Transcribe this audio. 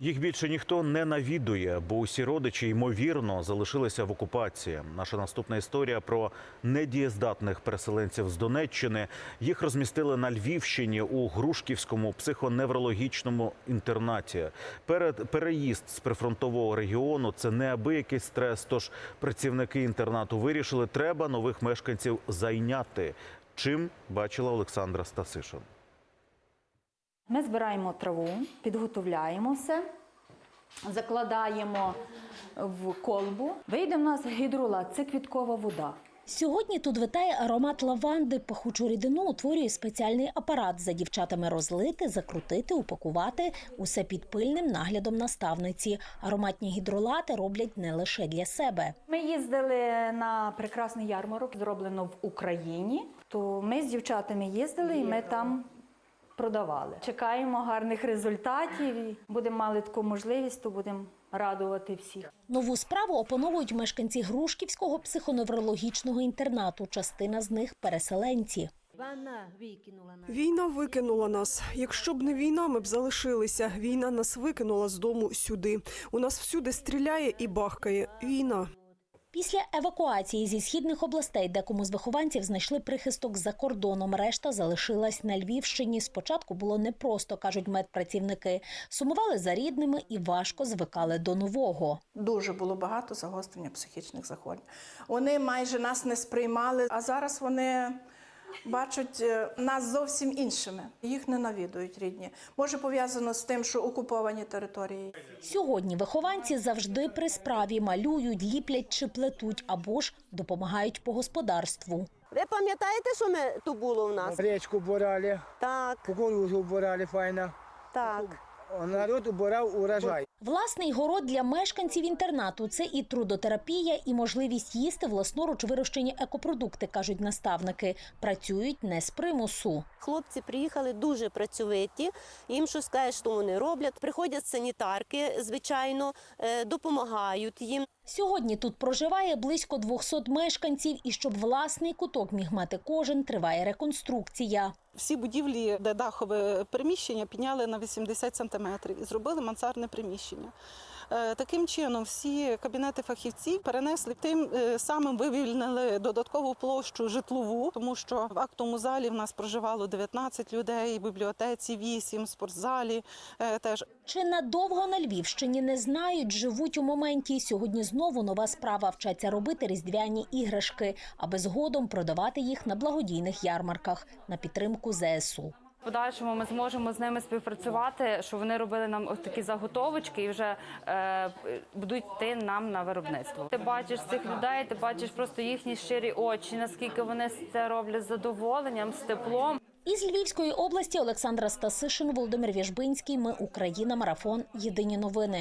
Їх більше ніхто не навідує, бо усі родичі ймовірно залишилися в окупації. Наша наступна історія про недієздатних переселенців з Донеччини. Їх розмістили на Львівщині у Грушківському психоневрологічному інтернаті. Перед переїзд з прифронтового регіону це неабиякий стрес. Тож працівники інтернату вирішили, треба нових мешканців зайняти. Чим бачила Олександра Стасишин. Ми збираємо траву, підготовляємо все, закладаємо в колбу. Вийде в нас гідролат, це квіткова вода. Сьогодні тут витає аромат лаванди. Пахучу рідину утворює спеціальний апарат. За дівчатами розлити, закрутити, упакувати усе під пильним наглядом наставниці. Ароматні гідролати роблять не лише для себе. Ми їздили на прекрасний ярмарок, зроблено в Україні. То ми з дівчатами їздили і ми там продавали. Чекаємо гарних результатів. і Будемо мали таку можливість, то будемо радувати всіх. Нову справу опановують мешканці Грушківського психоневрологічного інтернату. Частина з них переселенці. Вона викинула нас. Війна викинула нас. Якщо б не війна, ми б залишилися. Війна нас викинула з дому сюди. У нас всюди стріляє і бахкає. Війна. Після евакуації зі східних областей декому з вихованців знайшли прихисток за кордоном. Решта залишилась на Львівщині. Спочатку було непросто, кажуть медпрацівники. Сумували за рідними і важко звикали до нового. Дуже було багато загострення психічних захворювань. Вони майже нас не сприймали, а зараз вони бачать е, нас зовсім іншими. Їх не навідують рідні. Може пов'язано з тим, що окуповані території. Сьогодні вихованці завжди при справі малюють, ліплять чи плетуть або ж допомагають по господарству. Ви пам'ятаєте, що ми тут було у нас? Речку убирали, Так, кукурузу убирали файно. так. Народ убирав урожай. Власний город для мешканців інтернату це і трудотерапія, і можливість їсти власноруч вирощені екопродукти, кажуть наставники. Працюють не з примусу. Хлопці приїхали дуже працьовиті. Їм що скажеш, що вони роблять. Приходять санітарки, звичайно, е, допомагають їм. Сьогодні тут проживає близько 200 мешканців, і щоб власний куток міг мати кожен, триває реконструкція. Всі будівлі, де дахове приміщення, підняли на 80 сантиметрів і зробили мансардне приміщення. Е, Таким чином, всі кабінети фахівців перенесли тим е, самим вивільнили додаткову площу житлову, тому що в актовому залі в нас проживало 19 людей, в бібліотеці 8, в спортзалі е, теж. Чи надовго на Львівщині не знають, живуть у моменті. Сьогодні знову нова справа вчаться робити різдвяні іграшки, аби згодом продавати їх на благодійних ярмарках на підтримку ЗСУ. В подальшому ми зможемо з ними співпрацювати, що вони робили нам ось такі заготовочки і вже е, будуть йти нам на виробництво. Ти бачиш цих людей, ти бачиш просто їхні щирі очі, наскільки вони це роблять з задоволенням, з теплом. Із Львівської області Олександра Стасишин, Володимир Вєжбинський. Ми Україна. Марафон. Єдині новини.